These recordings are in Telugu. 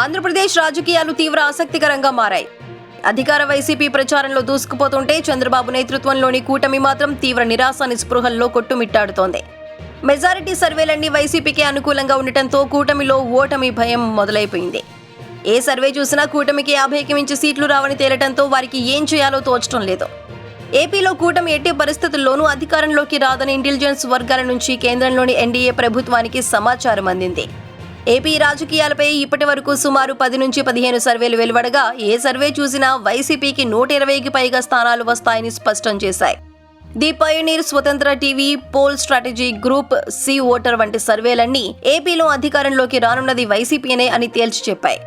ఆంధ్రప్రదేశ్ రాజకీయాలు తీవ్ర ఆసక్తికరంగా మారాయి. అధికార వైసీపీ ప్రచారంలో దూసుకుపోతుంటే చంద్రబాబు నేతృత్వంలోని కూటమి మాత్రం తీవ్ర నిరాశ నిస్పృహల్లో కొట్టుమిట్టాడుతోంది. మెజారిటీ సర్వేలన్నీ వైసీపీకి అనుకూలంగా ఉండటంతో కూటమిలో ఓటమి భయం మొదలైపోయింది. ఏ సర్వే చూసినా కూటమికి యాభైకి మించి సీట్లు రావని తేలటంతో వారికి ఏం చేయాలో తోచడం లేదు. ఏపీలో కూటమి ఎట్టి పరిస్థితుల్లోనూ అధికారంలోకి రాదని ఇంటెలిజెన్స్ వర్గాల నుంచి కేంద్రంలోని ఎన్డీఏ ప్రభుత్వానికి సమాచారం అందింది. ఏపీ రాజకీయాలపై ఇప్పటి వరకు సుమారు పది నుంచి పదిహేను సర్వేలు వెలువడగా ఏ సర్వే చూసినా వైసీపీకి నూట ఇరవైకి పైగా స్థానాలు వస్తాయని స్పష్టం చేశాయి. ది పయోనీర్ స్వతంత్ర TV poll strategy group C voter వంటి సర్వేలన్నీ ఏపీలో అధికారంలోకి రానున్నది వైసీపీనే అని తేల్చి చెప్పాయి.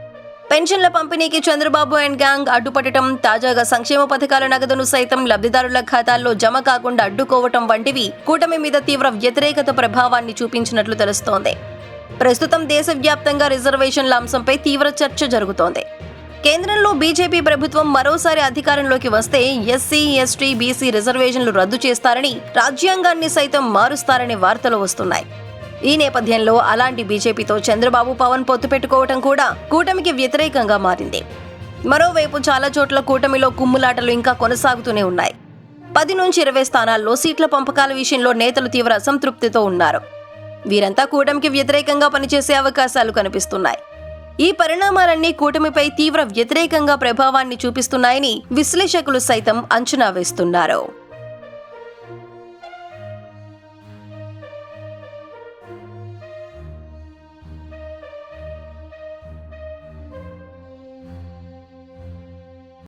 పెన్షన్ల పంపిణీకి చంద్రబాబు అండ్ గ్యాంగ్ అడ్డుపడటం తాజాగా సంక్షేమ పథకాల నగదును సైతం లబ్ధిదారుల ఖాతాల్లో జమ కాకుండా అడ్డుకోవటం వంటివి కూటమి మీద తీవ్ర వ్యతిరేకత ప్రభావాన్ని చూపించినట్లు తెలుస్తోంది. ప్రస్తుతం దేశవ్యాప్తంగా రిజర్వేషన్ల అంశంపై తీవ్ర చర్చ జరుగుతోంది. కేంద్రంలో బీజేపీ ప్రభుత్వం మరోసారి అధికారంలోకి వస్తే ఎస్సీ ఎస్టీ బీసీ రిజర్వేషన్లు రద్దు చేస్తారని రాజ్యాంగాన్ని సైతం మారుస్తారని వార్తలు వస్తున్నాయి. ఈ నేపథ్యంలో అలాంటి బీజేపీతో చంద్రబాబు పవన్ పొత్తు పెట్టుకోవటం కూడా కూటమికి వ్యతిరేకంగా మారింది. మరోవైపు చాలా చోట్ల కూటమిలో కుమ్ములాటలు ఇంకా కొనసాగుతూనే ఉన్నాయి. పది నుంచి ఇరవై స్థానాల్లో సీట్ల పంపకాల విషయంలో నేతలు తీవ్ర అసంతృప్తితో ఉన్నారు. వీరంతా కూటమికి వ్యతిరేకంగా పనిచేసే అవకాశాలు కనిపిస్తున్నాయి. ఈ పరిణామాలన్నీ కూటమిపై తీవ్ర వ్యతిరేకంగా ప్రభావాన్ని చూపిస్తున్నాయని విశ్లేషకులు సైతం అంచనా వేస్తున్నారు.